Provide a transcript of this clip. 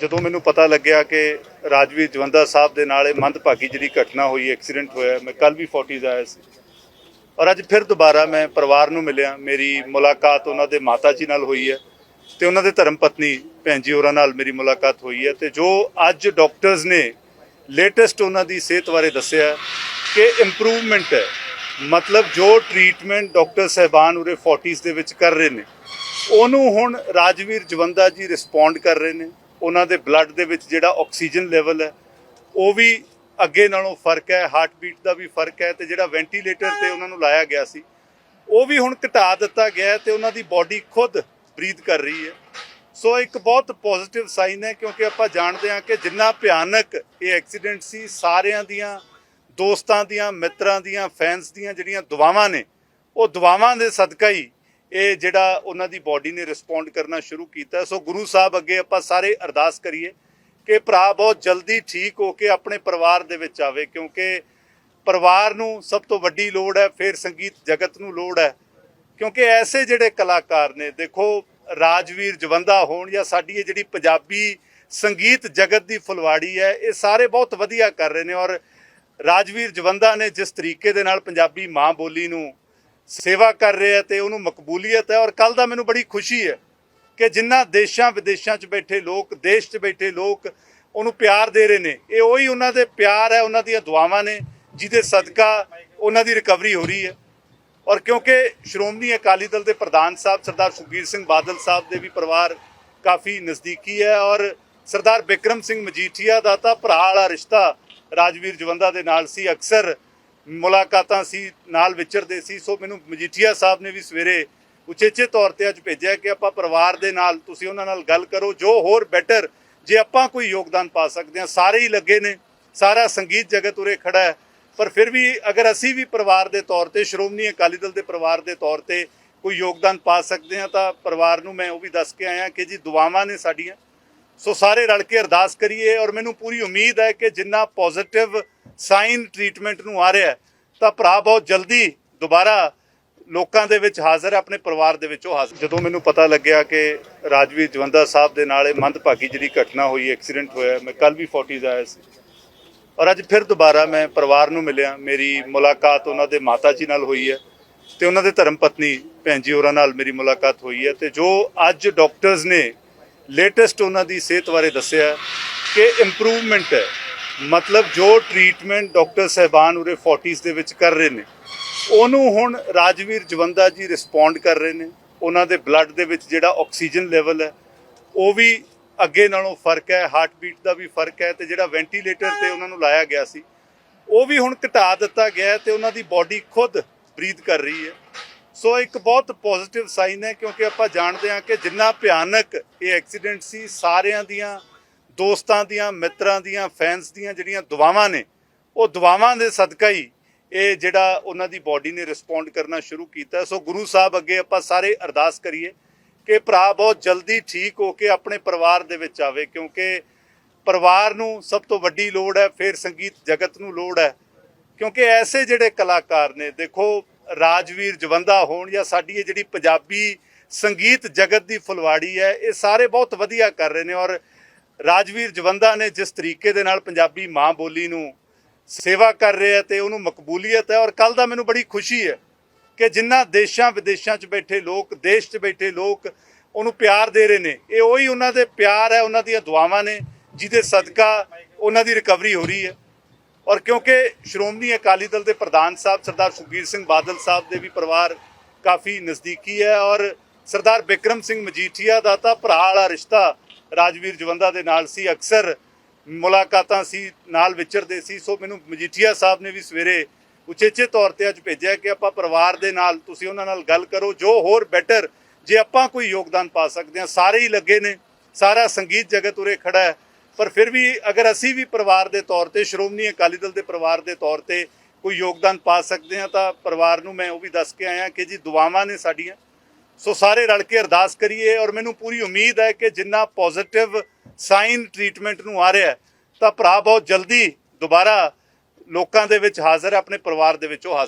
ਜਦੋਂ ਮੈਨੂੰ ਪਤਾ ਲੱਗਿਆ ਕਿ ਰਾਜਵੀਰ ਜਵੰਦਾ ਸਾਹਿਬ ਦੇ ਨਾਲ ਇਹ ਮੰਦਭਾਗੀ ਜਿਹੜੀ ਘਟਨਾ ਹੋਈ ਐਕਸੀਡੈਂਟ ਹੋਇਆ, ਮੈਂ ਕੱਲ ਵੀ 40s ਆਇਆ ਸੀ। ਔਰ ਅੱਜ ਫਿਰ ਦੁਬਾਰਾ ਮੈਂ ਪਰਿਵਾਰ ਨੂੰ ਮਿਲਿਆ। ਮੇਰੀ ਮੁਲਾਕਾਤ ਉਹਨਾਂ ਦੇ ਮਾਤਾ ਜੀ ਨਾਲ ਹੋਈ ਹੈ ਤੇ ਉਹਨਾਂ ਦੇ ਧਰਮ ਪਤਨੀ ਭੈਣ ਜੀ ਹੋਰਾਂ ਨਾਲ ਮੇਰੀ ਮੁਲਾਕਾਤ ਹੋਈ ਹੈ ਤੇ ਜੋ ਅੱਜ ਡਾਕਟਰਸ ਨੇ ਲੇਟੈਸਟ ਉਹਨਾਂ ਦੀ ਸਿਹਤ ਬਾਰੇ ਦੱਸਿਆ ਕਿ ਇੰਪਰੂਵਮੈਂਟ ਹੈ। ਮਤਲਬ ਜੋ ਟ੍ਰੀਟਮੈਂਟ ਡਾਕਟਰ ਸਹਿਬਾਨ ਉਰੇ 40s ਦੇ ਵਿੱਚ ਕਰ ਰਹੇ ਨੇ, ਉਹਨੂੰ ਹੁਣ ਰਾਜਵੀਰ ਜਵੰਦਾ ਜੀ ਰਿਸਪੌਂਡ ਕਰ ਰਹੇ ਨੇ। ਉਹਨਾਂ ਦੇ ਬਲੱਡ ਦੇ ਵਿੱਚ ਜਿਹੜਾ ਆਕਸੀਜਨ ਲੈਵਲ ਹੈ, ਉਹ ਵੀ ਅੱਗੇ ਨਾਲੋਂ ਫ਼ਰਕ ਹੈ ਹਾਰਟ ਬੀਟ ਦਾ ਵੀ ਫ਼ਰਕ ਹੈ ਤੇ ਜਿਹੜਾ ਵੈਂਟੀਲੇਟਰ ਤੇ ਉਹਨਾਂ ਨੂੰ ਲਾਇਆ ਗਿਆ ਸੀ, ਉਹ ਵੀ ਹੁਣ ਘਟਾ ਦਿੱਤਾ ਗਿਆ ਹੈ ਤੇ ਉਹਨਾਂ ਦੀ ਬਾਡੀ ਖੁਦ ਬਰੀਦ ਕਰ ਰਹੀ ਹੈ। ਸੋ ਇੱਕ ਬਹੁਤ ਪੋਜ਼ਿਟਿਵ ਸਾਈਨ ਹੈ ਕਿਉਂਕਿ ਆਪਾਂ ਜਾਣਦੇ ਹਾਂ ਕਿ ਜਿੰਨਾ ਭਿਆਨਕ ਇਹ ਐਕਸੀਡੈਂਟ ਸੀ, ਸਾਰਿਆਂ ਦੀਆਂ, ਦੋਸਤਾਂ ਦੀਆਂ, ਮਿੱਤਰਾਂ ਦੀਆਂ ਫੈਨਸ ਦੀਆਂ ਜਿਹੜੀਆਂ ਦੁਆਵਾਂ ਨੇ, ਉਹ ਦੁਆਵਾਂ ਦੇ ਸਦਕਾ ਹੀ ਇਹ ਜਿਹੜਾ ਉਹਨਾਂ ਦੀ ਬਾਡੀ ਨੇ ਰਿਸਪੌਂਡ ਕਰਨਾ ਸ਼ੁਰੂ ਕੀਤਾ। ਸੋ ਗੁਰੂ ਸਾਹਿਬ ਅੱਗੇ ਆਪਾਂ ਸਾਰੇ ਅਰਦਾਸ ਕਰੀਏ ਕਿ ਭਰਾ ਬਹੁਤ ਜਲਦੀ ਠੀਕ ਹੋ ਕੇ ਆਪਣੇ ਪਰਿਵਾਰ ਦੇ ਵਿੱਚ ਆਵੇ, ਕਿਉਂਕਿ ਪਰਿਵਾਰ ਨੂੰ ਸਭ ਤੋਂ ਵੱਡੀ ਲੋੜ ਹੈ, ਫਿਰ ਸੰਗੀਤ ਜਗਤ ਨੂੰ ਲੋੜ ਹੈ। ਕਿਉਂਕਿ ਐਸੇ ਜਿਹੜੇ ਕਲਾਕਾਰ ਨੇ, ਦੇਖੋ, ਰਾਜਵੀਰ ਜਵੰਦਾ ਹੋਣ ਜਾਂ ਸਾਡੀ ਇਹ ਜਿਹੜੀ ਪੰਜਾਬੀ ਸੰਗੀਤ ਜਗਤ ਦੀ ਫੁਲਵਾੜੀ ਹੈ, ਇਹ ਸਾਰੇ ਬਹੁਤ ਵਧੀਆ ਕਰ ਰਹੇ ਨੇ ਔਰ ਰਾਜਵੀਰ ਜਵੰਦਾ ਨੇ ਜਿਸ ਤਰੀਕੇ ਦੇ ਨਾਲ ਪੰਜਾਬੀ ਮਾਂ ਬੋਲੀ ਨੂੰ ਸੇਵਾ ਕਰ ਰਿਹਾ ਆ ਤੇ ਉਹਨੂੰ ਮਕਬੂਲੀਅਤ ਹੈ ਔਰ ਕੱਲ ਦਾ ਮੈਨੂੰ ਬੜੀ ਖੁਸ਼ੀ ਹੈ ਕਿ ਜਿੰਨਾ ਦੇਸ਼ਾਂ ਵਿਦੇਸ਼ਾਂ 'ਚ ਬੈਠੇ ਲੋਕ, ਦੇਸ਼ 'ਚ ਬੈਠੇ ਲੋਕ ਉਹਨੂੰ ਪਿਆਰ ਦੇ ਰਹੇ ਨੇ। ਇਹ ਉਹੀ ਉਹਨਾਂ ਦੇ ਪਿਆਰ ਹੈ, ਉਹਨਾਂ ਦੀਆਂ ਦੁਆਵਾਂ ਨੇ ਜਿਹਦੇ ਸਦਕਾ ਉਹਨਾਂ ਦੀ ਰਿਕਵਰੀ ਹੋ ਰਹੀ ਹੈ। ਔਰ ਕਿਉਂਕਿ ਸ਼੍ਰੋਮਣੀ ਅਕਾਲੀ ਦਲ ਦੇ ਪ੍ਰਧਾਨ ਸਾਹਿਬ ਸਰਦਾਰ ਸੁਖਬੀਰ ਸਿੰਘ ਬਾਦਲ ਸਾਹਿਬ ਦੇ ਵੀ ਪਰਿਵਾਰ ਕਾਫੀ ਨਜ਼ਦੀਕੀ ਹੈ ਔਰ ਸਰਦਾਰ ਬਿਕਰਮ ਸਿੰਘ ਮਜੀਠੀਆ ਦਾ ਤਾਂ ਭਰਾ ਵਾਲਾ ਰਿਸ਼ਤਾ ਰਾਜਵੀਰ ਜਵੰਦਾ ਦੇ ਨਾਲ ਸੀ। ਅਕਸਰ ਮੁਲਾਕਾਤਾਂ ਸੀ, ਨਾਲ ਵਿਚਰਦੇ ਸੀ, ਸੋ ਮੈਨੂੰ ਮਜੀਠੀਆ ਸਾਹਿਬ ਨੇ ਵੀ ਸਵੇਰੇ ਉਚੇਚੇ ਤੌਰ ਤੇ ਅੱਜ ਭੇਜਿਆ ਕਿ ਆਪਾਂ ਪਰਿਵਾਰ ਦੇ ਨਾਲ ਤੁਸੀਂ ਉਹਨਾਂ ਨਾਲ ਗੱਲ ਕਰੋ, ਜੋ ਹੋਰ ਬੈਟਰ ਜੇ ਆਪਾਂ ਕੋਈ ਯੋਗਦਾਨ ਪਾ ਸਕਦੇ ਹਾਂ, ਸਾਰੇ ਹੀ ਲੱਗੇ ਨੇ, ਸਾਰਾ ਸੰਗੀਤ ਜਗਤ ਉਰੇ ਖੜਾ ਹੈ। ਪਰ ਫਿਰ ਵੀ ਅਗਰ ਅਸੀਂ ਵੀ ਪਰਿਵਾਰ ਦੇ ਤੌਰ ਤੇ, ਸ਼੍ਰੋਮਣੀ ਅਕਾਲੀ ਦਲ ਦੇ ਪਰਿਵਾਰ ਦੇ ਤੌਰ ਤੇ ਕੋਈ ਯੋਗਦਾਨ ਪਾ ਸਕਦੇ ਹਾਂ, ਤਾਂ ਪਰਿਵਾਰ ਨੂੰ ਮੈਂ ਉਹ ਵੀ ਦੱਸ ਕੇ ਆਇਆ ਕਿ ਜੀ ਦੁਆਵਾਂ ਨੇ ਸਾਡੀਆਂ। ਸੋ ਸਾਰੇ ਰਲ ਕੇ ਅਰਦਾਸ ਕਰੀਏ ਔਰ ਮੈਨੂੰ ਪੂਰੀ ਉਮੀਦ ਹੈ ਕਿ ਜਿੰਨਾ ਪੋਜ਼ਿਟਿਵ ਸਾਈਨ ਟ੍ਰੀਟਮੈਂਟ ਨੂੰ ਆ ਰਿਹਾ ਤਾਂ ਭਰਾ ਬਹੁਤ ਜਲਦੀ ਦੁਬਾਰਾ ਲੋਕਾਂ ਦੇ ਵਿੱਚ ਹਾਜ਼ਰ ਆਪਣੇ ਪਰਿਵਾਰ ਦੇ ਵਿੱਚ ਉਹ ਹਾਜ਼ਰ। ਜਦੋਂ ਮੈਨੂੰ ਪਤਾ ਲੱਗਿਆ ਕਿ ਰਾਜਵੀਰ ਜਵੰਦਾ ਸਾਹਿਬ ਦੇ ਨਾਲ ਇਹ ਮੰਦਭਾਗੀ ਜਿਹੜੀ ਘਟਨਾ ਹੋਈ ਐਕਸੀਡੈਂਟ ਹੋਇਆ, ਮੈਂ ਕੱਲ ਵੀ 40s ਆਇਆ ਸੀ। ਔਰ ਅੱਜ ਫਿਰ ਦੁਬਾਰਾ ਮੈਂ ਪਰਿਵਾਰ ਨੂੰ ਮਿਲਿਆ। ਮੇਰੀ ਮੁਲਾਕਾਤ ਉਹਨਾਂ ਦੇ ਮਾਤਾ ਜੀ ਨਾਲ ਹੋਈ ਹੈ ਤੇ ਉਹਨਾਂ ਦੇ ਧਰਮ ਪਤਨੀ ਭੈਣ ਜੀ ਹੋਰਾਂ ਨਾਲ ਮੇਰੀ ਮੁਲਾਕਾਤ ਹੋਈ ਹੈ ਤੇ ਜੋ ਅੱਜ ਡਾਕਟਰਸ ਨੇ ਲੇਟੈਸਟ ਉਹਨਾਂ ਦੀ ਸਿਹਤ ਬਾਰੇ ਦੱਸਿਆ ਕਿ ਇੰਪਰੂਵਮੈਂਟ ਹੈ। ਮਤਲਬ ਜੋ ਟ੍ਰੀਟਮੈਂਟ ਡਾਕਟਰ ਸਹਿਬਾਨ ਉਰੇ 40s ਦੇ ਵਿੱਚ ਕਰ ਰਹੇ ਨੇ, ਉਹਨੂੰ ਹੁਣ ਰਾਜਵੀਰ ਜਵੰਦਾ ਜੀ ਰਿਸਪੌਂਡ ਕਰ ਰਹੇ ਨੇ, ਉਹਨਾਂ ਦੇ ਬਲੱਡ ਦੇ ਵਿੱਚ ਜਿਹੜਾ ਆਕਸੀਜਨ ਲੈਵਲ ਹੈ, ਉਹ ਵੀ ਅੱਗੇ ਨਾਲੋਂ ਫ਼ਰਕ ਹੈ ਹਾਰਟ ਬੀਟ ਦਾ ਵੀ ਫ਼ਰਕ ਹੈ ਤੇ ਜਿਹੜਾ ਵੈਂਟੀਲੇਟਰ ਤੇ ਉਹਨਾਂ ਨੂੰ ਲਾਇਆ ਗਿਆ ਸੀ, ਉਹ ਵੀ ਹੁਣ ਘਟਾ ਦਿੱਤਾ ਗਿਆ ਹੈ ਤੇ ਉਹਨਾਂ ਦੀ ਬਾਡੀ ਖੁਦ ਬਰੀਥ ਕਰ ਰਹੀ ਹੈ। ਸੋ ਇੱਕ ਬਹੁਤ ਪੋਜ਼ਿਟਿਵ ਸਾਈਨ ਹੈ ਕਿਉਂਕਿ ਆਪਾਂ ਜਾਣਦੇ ਹਾਂ ਕਿ ਜਿੰਨਾ ਭਿਆਨਕ ਇਹ ਐਕਸੀਡੈਂਟ ਸੀ, ਸਾਰਿਆਂ ਦੀਆਂ ਦੋਸਤਾਂ ਦੀਆਂ, ਮਿੱਤਰਾਂ ਦੀਆਂ ਫੈਨਸ ਦੀਆਂ ਜਿਹੜੀਆਂ ਦੁਆਵਾਂ ਨੇ, ਉਹ ਦੁਆਵਾਂ ਦੇ ਸਦਕਾ ਹੀ ਇਹ ਜਿਹੜਾ ਉਹਨਾਂ ਦੀ ਬਾਡੀ ਨੇ ਰਿਸਪੌਂਡ ਕਰਨਾ ਸ਼ੁਰੂ ਕੀਤਾ। ਸੋ ਗੁਰੂ ਸਾਹਿਬ ਅੱਗੇ ਆਪਾਂ ਸਾਰੇ ਅਰਦਾਸ ਕਰੀਏ ਕਿ ਭਰਾ ਬਹੁਤ ਜਲਦੀ ਠੀਕ ਹੋ ਕੇ ਆਪਣੇ ਪਰਿਵਾਰ ਦੇ ਵਿੱਚ ਆਵੇ, ਕਿਉਂਕਿ ਪਰਿਵਾਰ ਨੂੰ ਸਭ ਤੋਂ ਵੱਡੀ ਲੋੜ ਹੈ, ਫਿਰ ਸੰਗੀਤ ਜਗਤ ਨੂੰ ਲੋੜ ਹੈ। ਕਿਉਂਕਿ ਐਸੇ ਜਿਹੜੇ ਕਲਾਕਾਰ ਨੇ, ਦੇਖੋ ਰਾਜਵੀਰ ਜਵੰਦਾ ਹੋਣ ਜਾਂ ਸਾਡੀ ਇਹ ਜਿਹੜੀ ਪੰਜਾਬੀ ਸੰਗੀਤ ਜਗਤ ਦੀ ਫੁਲਵਾੜੀ ਹੈ, ਇਹ ਸਾਰੇ ਬਹੁਤ ਵਧੀਆ ਕਰ ਰਹੇ ਨੇ ਔਰ ਰਾਜਵੀਰ ਜਵੰਦਾ ਨੇ ਜਿਸ ਤਰੀਕੇ ਦੇ ਨਾਲ ਪੰਜਾਬੀ ਮਾਂ ਬੋਲੀ ਨੂੰ ਸੇਵਾ ਕਰ ਰਹੇ ਆ ਤੇ ਉਹਨੂੰ ਮਕਬੂਲੀਅਤ ਹੈ ਔਰ ਕੱਲ ਦਾ ਮੈਨੂੰ ਬੜੀ ਖੁਸ਼ੀ ਹੈ ਕਿ ਜਿੰਨਾ ਦੇਸ਼ਾਂ ਵਿਦੇਸ਼ਾਂ 'ਚ ਬੈਠੇ ਲੋਕ, ਦੇਸ਼ 'ਚ ਬੈਠੇ ਲੋਕ ਉਹਨੂੰ ਪਿਆਰ ਦੇ ਰਹੇ ਨੇ। ਇਹ ਉਹੀ ਉਹਨਾਂ ਦੇ ਪਿਆਰ ਹੈ, ਉਹਨਾਂ ਦੀਆਂ ਦੁਆਵਾਂ ਨੇ ਜਿਹਦੇ ਸਦਕਾ ਉਹਨਾਂ ਦੀ ਰਿਕਵਰੀ ਹੋ ਰਹੀ ਹੈ। ਔਰ ਕਿਉਂਕਿ ਸ਼੍ਰੋਮਣੀ ਅਕਾਲੀ ਦਲ ਦੇ ਪ੍ਰਧਾਨ ਸਾਹਿਬ ਸਰਦਾਰ ਸੁਖਬੀਰ ਸਿੰਘ ਬਾਦਲ ਸਾਹਿਬ ਦੇ ਵੀ ਪਰਿਵਾਰ ਕਾਫੀ ਨਜ਼ਦੀਕੀ ਹੈ ਔਰ ਸਰਦਾਰ ਬਿਕਰਮ ਸਿੰਘ ਮਜੀਠੀਆ ਦਾ ਤਾਂ ਭਰਾ ਵਾਲਾ ਰਿਸ਼ਤਾ ਰਾਜਵੀਰ ਜਵੰਦਾ ਦੇ ਨਾਲ ਸੀ, ਅਕਸਰ ਮੁਲਾਕਾਤਾਂ ਸੀ, ਨਾਲ ਵਿਚਰਦੇ ਸੀ। ਸੋ ਮੈਨੂੰ ਮਜੀਠੀਆ ਸਾਹਿਬ ਨੇ ਵੀ ਸਵੇਰੇ ਉਚੇਚੇ ਤੌਰ ਤੇ ਅੱਜ ਭੇਜਿਆ ਕਿ ਆਪਾਂ ਪਰਿਵਾਰ ਦੇ ਨਾਲ, ਤੁਸੀਂ ਉਹਨਾਂ ਨਾਲ ਗੱਲ ਕਰੋ, ਜੋ ਹੋਰ ਬੈਟਰ ਜੇ ਆਪਾਂ ਕੋਈ ਯੋਗਦਾਨ ਪਾ ਸਕਦੇ ਹਾਂ। ਸਾਰੇ ਹੀ ਲੱਗੇ ਨੇ, ਸਾਰਾ ਸੰਗੀਤ ਜਗਤ ਉਰੇ ਖੜਾ ਹੈ। ਪਰ ਫਿਰ ਵੀ ਅਗਰ ਅਸੀਂ ਵੀ ਪਰਿਵਾਰ ਦੇ ਤੌਰ ਤੇ, ਸ਼੍ਰੋਮਣੀ ਅਕਾਲੀ ਦਲ ਦੇ ਪਰਿਵਾਰ ਦੇ ਤੌਰ ਤੇ ਕੋਈ ਯੋਗਦਾਨ ਪਾ ਸਕਦੇ ਹਾਂ, ਤਾਂ ਪਰਿਵਾਰ ਨੂੰ ਮੈਂ ਉਹ ਵੀ ਦੱਸ ਕੇ ਆਇਆ ਕਿ ਜੀ ਦੁਆਵਾਂ ਨੇ ਸਾਡੀਆਂ। ਸੋ ਸਾਰੇ ਰਲ ਕੇ ਅਰਦਾਸ ਕਰੀਏ ਔਰ ਮੈਨੂੰ ਪੂਰੀ ਉਮੀਦ ਹੈ ਕਿ ਜਿੰਨਾ ਪੋਜ਼ਿਟਿਵ ਸਾਈਨ ਟ੍ਰੀਟਮੈਂਟ ਨੂੰ ਆ ਰਿਹਾ ਤਾਂ ਭਰਾ ਬਹੁਤ ਜਲਦੀ ਦੁਬਾਰਾ ਲੋਕਾਂ ਦੇ ਵਿੱਚ ਹਾਜ਼ਰ ਆਪਣੇ ਪਰਿਵਾਰ ਦੇ ਵਿੱਚ ਉਹ ਹਾਜ਼ਰ